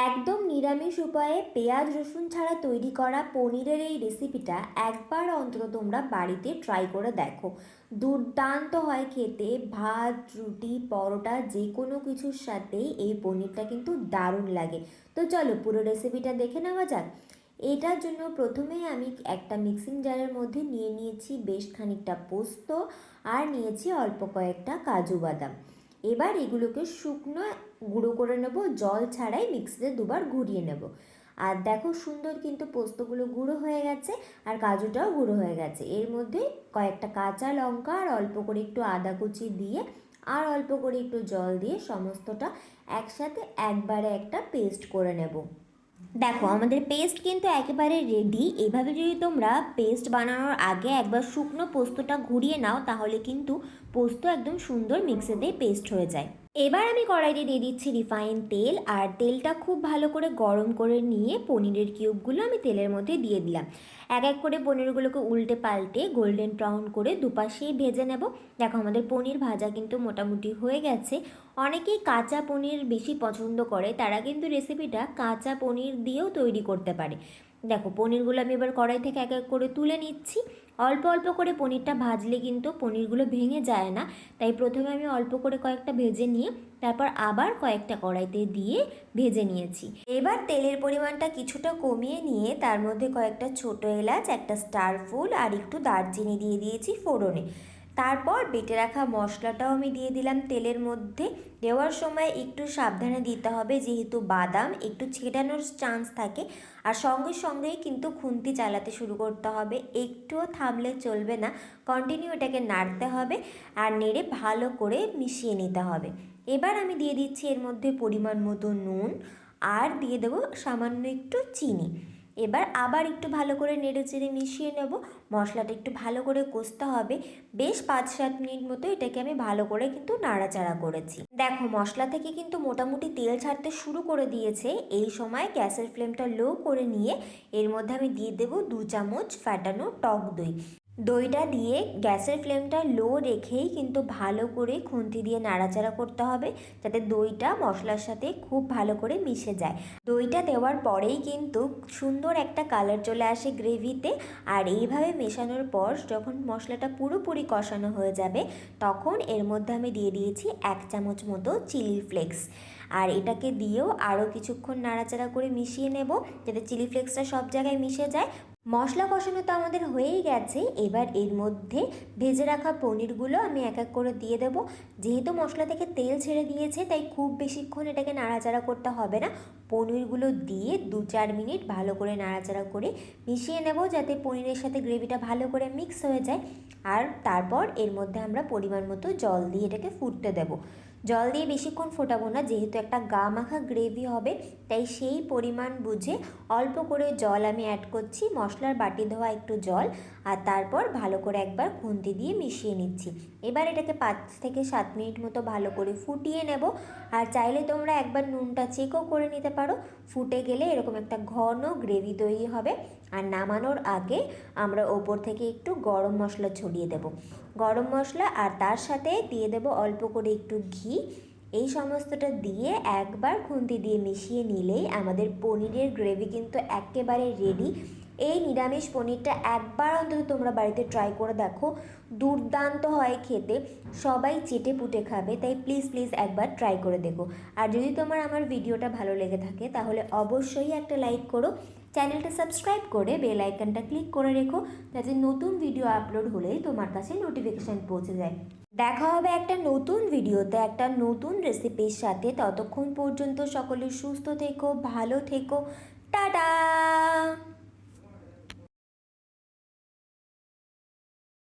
একদম নিরামিষ উপায়ে পেঁয়াজ, রসুন ছাড়া তৈরি করা পনিরের এই রেসিপিটা একবার অন্তত তোমরা বাড়িতে ট্রাই করে দেখো। দুর্দান্ত হয় খেতে। ভাত, রুটি, পরোটা যে কোনো কিছুর সাথেই এই পনিরটা কিন্তু দারুণ লাগে। তো চলো পুরো রেসিপিটা দেখে নেওয়া যাক। এটার জন্য প্রথমেই আমি একটা মিক্সিং জারের মধ্যে নিয়ে নিয়েছি বেশ খানিকটা পোস্ত আর নিয়েছি অল্প কয়েকটা কাজু বাদাম। এবার এগুলোকে শুকনো গুঁড়ো করে নেব, জল ছাড়াই মিক্সিতে দুবার ঘুরিয়ে নেব। আর দেখো সুন্দর কিন্তু পোস্তগুলো গুঁড়ো হয়ে গেছে আর কাজুটাও গুঁড়ো হয়ে গেছে। এর মধ্যে কয়েকটা কাঁচা লঙ্কা আর অল্প করে একটু আদা কুচি দিয়ে আর অল্প করে একটু জল দিয়ে সমস্তটা একসাথে একবারে একটা পেস্ট করে নেব। দেখো আমাদের পেস্ট কিন্তু একেবারে রেডি এভাবে যদি তোমরা পেস্ট বানানোর আগে একবার শুকনো পোস্তটা ঘুরিয়ে নাও, তাহলে কিন্তু পোস্ত একদম সুন্দর মিক্সিতে পেস্ট হয়ে যায়। এবার আমি কড়াইতে দিয়ে দিচ্ছি রিফাইন তেল, আর তেলটা খুব ভালো করে গরম করে নিয়ে পনিরের কিউবগুলো আমি তেলের মধ্যে দিয়ে দিলাম। এক এক করে পনিরগুলোকে উল্টে পাল্টে গোল্ডেন ব্রাউন করে দুপাশেই ভেজে নেব। দেখো আমাদের পনির ভাজা কিন্তু মোটামুটি হয়ে গেছে। অনেকেই কাঁচা পনির বেশি পছন্দ করে, তারা কিন্তু রেসিপিটা কাঁচা পনির দিয়েও তৈরি করতে পারে। দেখো, পনিরগুলো আমি এবার কড়াই থেকে এক এক করে তুলে নিচ্ছি। অল্প অল্প করে পনিরটা ভাজলে কিন্তু পনিরগুলো ভেঙে যায় না। তাই প্রথমে আমি অল্প করে কয়েকটা ভেজে নিয়ে, তারপর আবার কয়েকটা কড়াইতে দিয়ে ভেজে নিয়েছি। এবার তেলের পরিমাণটা কিছুটা কমিয়ে নিয়ে, তার মধ্যে কয়েকটা ছোট এলাচ, একটা স্টার ফুল আর একটু দারচিনি দিয়ে দিয়েছি ফোড়নে। তারপর বেটে রাখা মশলাটাও আমি দিয়ে দিলাম তেলের মধ্যে। দেওয়ার সময় একটু সাবধানে দিতে হবে, যেহেতু বাদাম, একটু ছেটানোর চান্স থাকে। আর সঙ্গে সঙ্গেই কিন্তু খুন্তি চালাতে শুরু করতে হবে। একটুও থামলে চলবে না কন্টিনিউ এটাকে নাড়তে হবে আর নেড়ে ভালো করে মিশিয়ে নিতে হবে। এবার আমি দিয়ে দিচ্ছি এর মধ্যে পরিমাণ মতো নুন আর দিয়ে দেবো সামান্য একটু চিনি। এবার আবার একটু ভালো করে নেড়ে চেড়ে মিশিয়ে নেব। মশলাটা একটু ভালো করে কষতে হবে। বেশ পাঁচ সাত মিনিট মতো এটাকে আমি ভালো করে কিন্তু নাড়াচাড়া করেছি। দেখো, মশলা থেকে কিন্তু মোটামুটি তেল ছাড়তে শুরু করে দিয়েছে। এই সময় গ্যাসের ফ্লেমটা লো করে নিয়ে এর মধ্যে আমি দিয়ে দেবো দু চামচ ফ্যাটানো টক দই। দইটা দিয়ে গ্যাসের ফ্লেমটা লো রেখেই কিন্তু ভালো করে খুন্তি দিয়ে নাড়াচাড়া করতে হবে, যাতে দইটা মশলার সাথে খুব ভালো করে মিশে যায়। দইটা দেওয়ার পরেই কিন্তু সুন্দর একটা কালার চলে আসে গ্রেভিতে, আর এইভাবে মেশানোর পর যখন মশলাটা পুরোপুরি কষানো হয়ে যাবে, তখন এর মধ্যে আমি দিয়ে দিয়েছি এক চামচ মতো চিলি ফ্লেক্স। আর এটাকে দিয়েও আরও কিছুক্ষণ নাড়াচাড়া করে মিশিয়ে নেব, যাতে চিলি ফ্লেক্সটা সব জায়গায় মিশে যায়। মশলা কষানো তো আমাদের হয়েই গেছে। এবার এর মধ্যে ভেজে রাখা পনিরগুলো আমি এক এক করে দিয়ে দেবো। যেহেতু মশলা থেকে তেল ছেড়ে দিয়েছে, তাই খুব বেশিক্ষণ এটাকে নাড়াচাড়া করতে হবে না। পনিরগুলো দিয়ে দু চার মিনিট ভালো করে নাড়াচাড়া করে মিশিয়ে নেব, যাতে পনিরের সাথে গ্রেভিটা ভালো করে মিক্স হয়ে যায়। আর তারপর এর মধ্যে আমরা পরিমাণ মতো জল দিয়ে এটাকে ফুটতে দেবো। জল দিয়ে বেশিক্ষণ ফোটাবো না, যেহেতু একটা গা মাখা গ্রেভি হবে, তাই সেই পরিমাণ বুঝে অল্প করে জল আমি অ্যাড করছি, মশলার বাটি ধোয়া একটু জল, আর তারপর ভালো করে একবার খুন্তি দিয়ে মিশিয়ে নিচ্ছি। এবার এটাকে পাঁচ থেকে সাত মিনিট মতো ভালো করে ফুটিয়ে নেব, আর চাইলে তোমরা একবার নুনটা চেকও করে নিতে পারো, ফুটে গেলে এরকম একটা ঘন গ্রেভি তৈরি হবে, আর নামানোর আগে আমরা ওপর থেকে একটু গরম মশলা ছড়িয়ে দেব। গরম মশলা আর তার সাথে দিয়ে দেব অল্প করে একটু ঘি। এই সমস্তটা দিয়ে একবার খুন্তি দিয়ে মিশিয়ে নিলেই আমাদের পনিরের গ্রেভি কিন্তু একেবারে রেডি এই নিরামিষ পনিরটা একবার অন্তত তোমরা বাড়িতে ট্রাই করে দেখো, দুর্দান্ত হয় খেতে। সবাই চেটে পুটে খাবে, তাই প্লিজ প্লিজ একবার ট্রাই করে দেখো। আর যদি তোমার আমার ভিডিওটা ভালো লেগে থাকে, তাহলে অবশ্যই একটা লাইক করো। চ্যানেলটা সাবস্ক্রাইব করে বেল আইকনটা ক্লিক করে রেখো যাতে নতুন ভিডিও আপলোড হলেই তোমার কাছে নোটিফিকেশান পৌঁছে যায়। দেখা হবে একটা নতুন ভিডিওতে, একটা নতুন রেসিপির সাথে। ততক্ষণ পর্যন্ত সকলে সুস্থ থেকো, ভালো থেকো। টাটা!